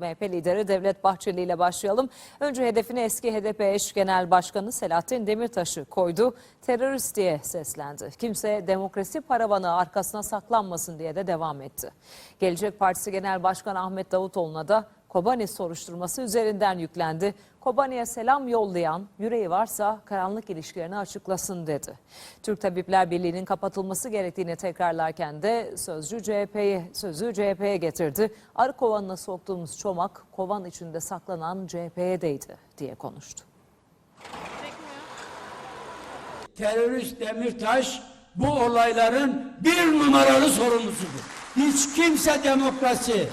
MHP lideri Devlet Bahçeli ile başlayalım. Önce hedefine eski HDP eş genel başkanı Selahattin Demirtaş'ı koydu. Terörist diye seslendi. Kimse demokrasi paravanı arkasına saklanmasın diye de devam etti. Gelecek Partisi Genel Başkanı Ahmet Davutoğlu'na da Kobani soruşturması üzerinden yüklendi. Kobani'ye selam yollayan yüreği varsa karanlık ilişkilerini açıklasın dedi. Türk Tabipler Birliği'nin kapatılması gerektiğini tekrarlarken de sözcü CHP'yi sözü CHP'ye getirdi. Arı kovanına soktuğumuz çomak kovan içinde saklanan CHP'ye değdi diye konuştu. terörist Demirtaş bu olayların bir numaralı sorumlusudur. Hiç kimse demokrasi,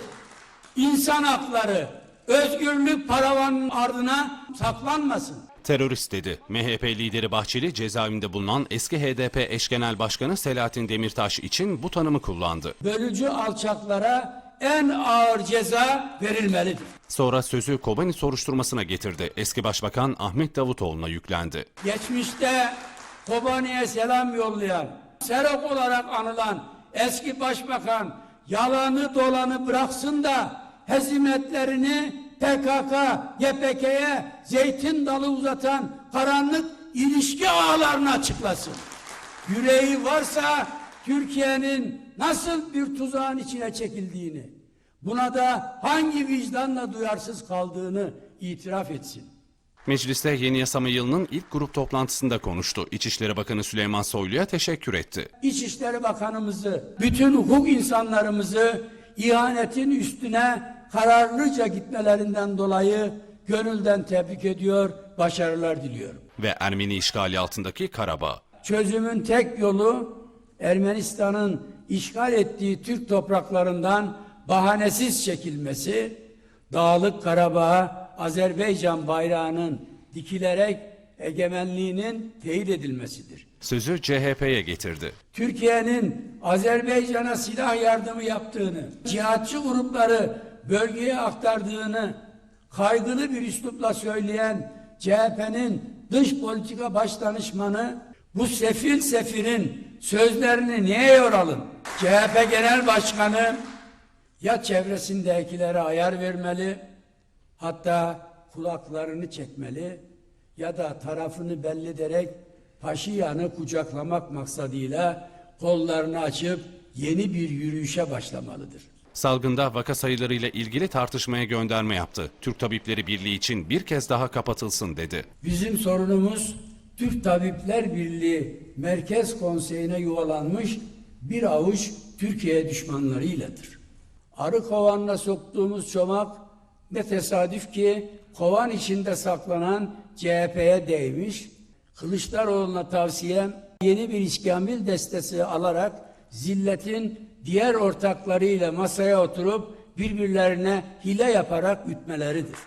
insan hakları, özgürlük paravanın ardına saklanmasın. Terörist dedi. MHP lideri Bahçeli cezaevinde bulunan eski HDP eş genel başkanı Selahattin Demirtaş için bu tanımı kullandı. Bölücü alçaklara en ağır ceza verilmelidir. Sonra sözü Kobani soruşturmasına getirdi. Eski Başbakan Ahmet Davutoğlu'na yüklendi. Geçmişte Kobani'ye selam yollayan, Serok olarak anılan eski başbakan yalanı dolanı bıraksın da hezimetlerini PKK, YPK'ye zeytin dalı uzatan karanlık ilişki ağlarını açıklasın. Yüreği varsa Türkiye'nin nasıl bir tuzağın içine çekildiğini, buna da hangi vicdanla duyarsız kaldığını itiraf etsin. Mecliste yeni yasama yılının ilk grup toplantısında konuştu. İçişleri Bakanı Süleyman Soylu'ya teşekkür etti. İçişleri Bakanımızı, bütün hukuk insanlarımızı ihanetin üstüne kararlıca gitmelerinden dolayı gönülden tebrik ediyor, başarılar diliyorum. Ve Ermeni işgali altındaki Karabağ. Çözümün tek yolu Ermenistan'ın işgal ettiği Türk topraklarından bahanesiz çekilmesi, Dağlık Karabağ'a Azerbaycan bayrağının dikilerek egemenliğinin teyit edilmesidir. Sözü CHP'ye getirdi. Türkiye'nin Azerbaycan'a silah yardımı yaptığını, cihatçı grupları bölgeye aktardığını kaygılı bir üslupla söyleyen CHP'nin dış politika baş danışmanı bu sefil sefirin sözlerini niye yoralım? CHP Genel Başkanı ya çevresindekilere ayar vermeli, hatta kulaklarını çekmeli ya da tarafını belli ederek Paşinyan'ı kucaklamak maksadıyla kollarını açıp yeni bir yürüyüşe başlamalıdır. Salgında vaka sayılarıyla ilgili tartışmaya gönderme yaptı. Türk Tabipleri Birliği için bir kez daha kapatılsın dedi. Bizim sorunumuz Türk Tabipler Birliği Merkez Konseyi'ne yuvalanmış bir avuç Türkiye düşmanlarıyladır. Arı kovanına soktuğumuz çomak ne tesadüf ki kovan içinde saklanan CHP'ye değmiş. Kılıçdaroğlu'na tavsiyem yeni bir iskambil destesi alarak zilletin diğer ortaklarıyla masaya oturup birbirlerine hile yaparak ütmeleridir.